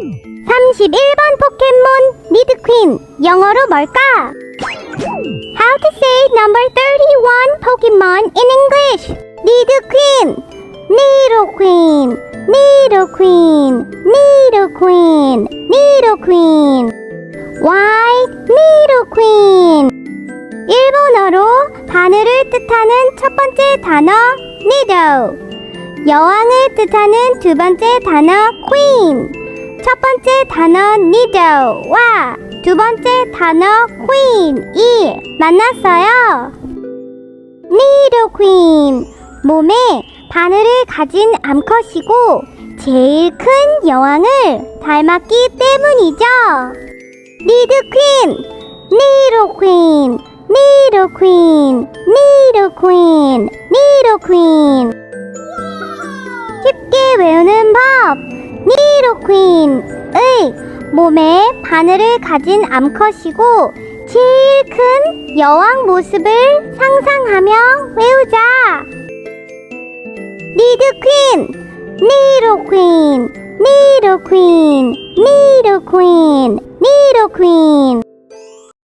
31번 포켓몬 니드퀸 영어로 뭘까? How to say number 31 Pokemon in English? 니드퀸 니도퀸 니도퀸 니도퀸 니도퀸 Why 니도퀸 일본어로 바늘을 뜻하는 첫 번째 단어 니도 여왕을 뜻하는 두 번째 단어 queen 첫 번째 단어 nido와 두 번째 단어 queen이 만났어요. nido queen 몸에 바늘을 가진 암컷이고 제일 큰 여왕을 닮았기 때문이죠. nido queen, nido queen, nido queen, nido queen, nido queen. 쉽게 외우는 법. 니로퀸의 몸에 바늘을 가진 암컷이고 제일 큰 여왕 모습을 상상하며 외우자. 니드퀸, 니로퀸, 니로퀸, 니로퀸, 니로퀸.